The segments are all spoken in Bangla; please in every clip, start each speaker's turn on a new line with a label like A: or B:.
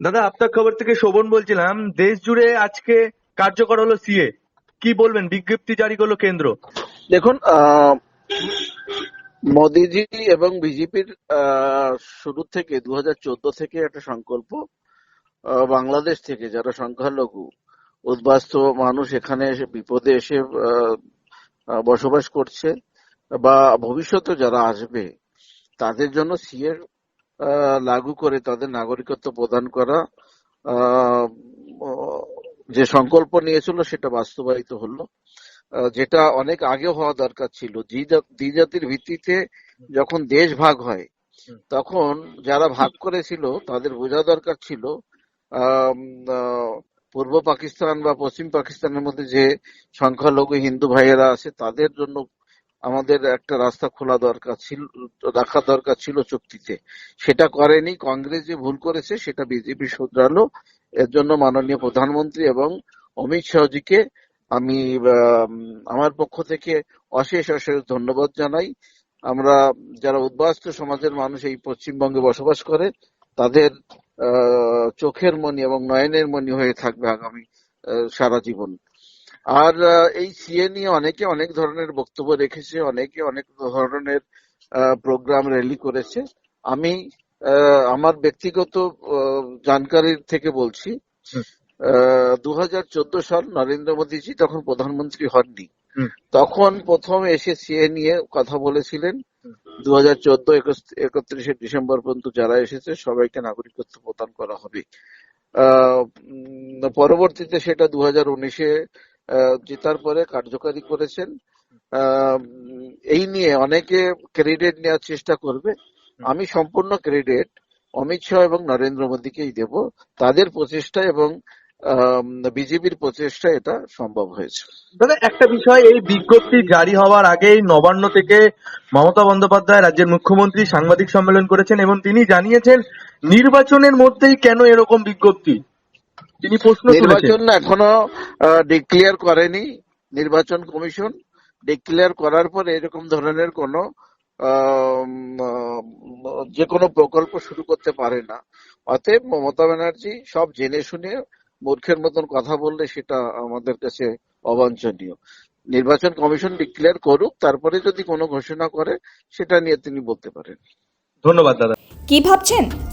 A: দাদা, আপনার খবর থেকে শোভন বলছিলাম, দেশ জুড়ে আজকে কার্যকর হলো সিএ। কি বলবেন? বিজ্ঞপ্তি জারি করল কেন্দ্র।
B: দেখুন মোদিজি এবং বিজেপির শুরু থেকে, দুহাজার চোদ্দ থেকে একটা সংকল্প বাংলাদেশ থেকে যারা সংখ্যালঘু, উদ্বাস্ত মানুষ এখানে এসে, বিপদে এসে বসবাস করছে, বা ভবিষ্যতে যারা আসবে, তাদের জন্য সিএ লাগু করে তাদের নাগরিকত্ব প্রদান করা যে সংকল্প নিয়েছিল সেটা বাস্তবায়িত হলো। যেটা অনেক আগে হওয়া দরকার ছিল। দ্বি- দ্বিজাতির ভিত্তিতে যখন দেশ ভাগ হয় তখন যারা ভাগ করেছিল তাদের বোঝা দরকার ছিল পূর্ব পাকিস্তান বা পশ্চিম পাকিস্তানের মধ্যে যে সংখ্যালঘু হিন্দু ভাইয়েরা আছে তাদের জন্য আমাদের একটা রাস্তা খোলা দরকার ছিল রাখা দরকার ছিল চুক্তিতে। সেটা করেনি, কংগ্রেস যে ভুল করেছে সেটা বিজেপি শুধরালো। এর জন্য মাননীয় প্রধানমন্ত্রী এবং অমিত শাহজিকে আমি আমার পক্ষ থেকে অশেষ অশেষ ধন্যবাদ জানাই। আমরা যারা উদ্বাস্তু সমাজের মানুষ এই পশ্চিমবঙ্গে বসবাস করে, তাদের চোখের মনি এবং নয়নের মনি হয়ে থাকবে আগামী সারা জীবন। আর এই সিএ নিয়ে অনেকে অনেক ধরনের বক্তব্য রেখেছে অনেকে অনেক ধরনের প্রোগ্রাম র্যালি করেছে। আমি আমার ব্যক্তিগত জানকারির থেকে বলছি দু হাজার চোদ্দ সাল নরেন্দ্র মোদীজি তখন প্রধানমন্ত্রী হননি। তখন প্রথম এসে সিএ নিয়ে কথা বলেছিলেন। দু হাজার চোদ্দ একত্রিশে ডিসেম্বর পর্যন্ত যারা এসেছে সবাইকে নাগরিকত্ব প্রদান করা হবে। পরবর্তীতে সেটা দু হাজার উনিশে জেতার পরে কার্যকারী করেছেন। আহ, এই নিয়ে অনেকে ক্রেডিট নেওয়ার চেষ্টা করবে। আমি সম্পূর্ণ ক্রেডিট অমিত শাহ এবং নরেন্দ্র মোদীকেই দেব। তাদের প্রচেষ্টা এবং বিজেপির প্রচেষ্টা এটা সম্ভব হয়েছে।
A: দাদা একটা বিষয় এই বিজ্ঞপ্তি জারি হওয়ার আগেই নবান্ন থেকে মমতা বন্দ্যোপাধ্যায় রাজ্যের মুখ্যমন্ত্রী সাংবাদিক সম্মেলন করেছেন এবং তিনি জানিয়েছেন নির্বাচনের মধ্যেই কেন এরকম বিজ্ঞপ্তি? তিনি প্রশ্ন
B: নির্বাচন এখনও ডিক্লেয়ার করেনি নির্বাচন কমিশন। ডিক্লেয়ার করার পরে এরকম ধরনের কোনো যে কোনো প্রকল্প শুরু করতে পারে না। অতএব মমতা ব্যানার্জি সব জেনে শুনে মূর্খের মতন কথা বললে সেটা আমাদের কাছে অবাঞ্ছনীয়। নির্বাচন কমিশন ডিক্লেয়ার করুক তারপরে যদি কোনো ঘোষণা করে সেটা নিয়ে তিনি বলতে পারেন।
A: ধন্যবাদ দাদা।
C: কি ভাবছেন?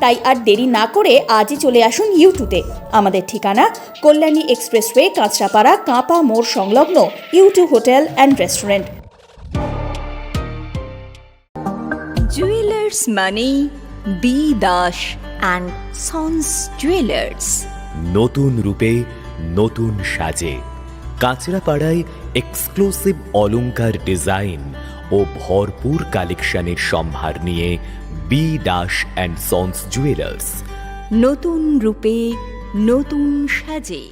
C: তাই আর দেরি না করে আজই চলে আসুন ইউটুতে। আমাদের ঠিকানা কল্যাণী এক্সপ্রেসওয়ে কাঁচরাপাড়া কাঁপা মোড় সংলগ্ন YouTube hotel and restaurant.
D: Jewellers money B Das and sons jewellers.
E: নতুন রূপে নতুন সাজে। কাঁচরাপাড়ায় এক্সক্লুসিভ অলংকার ডিজাইন ও ভরপুর কালেকশনের সম্ভার নিয়ে B Das and sons jewellers
D: নতুন রূপে নতুন সাজে।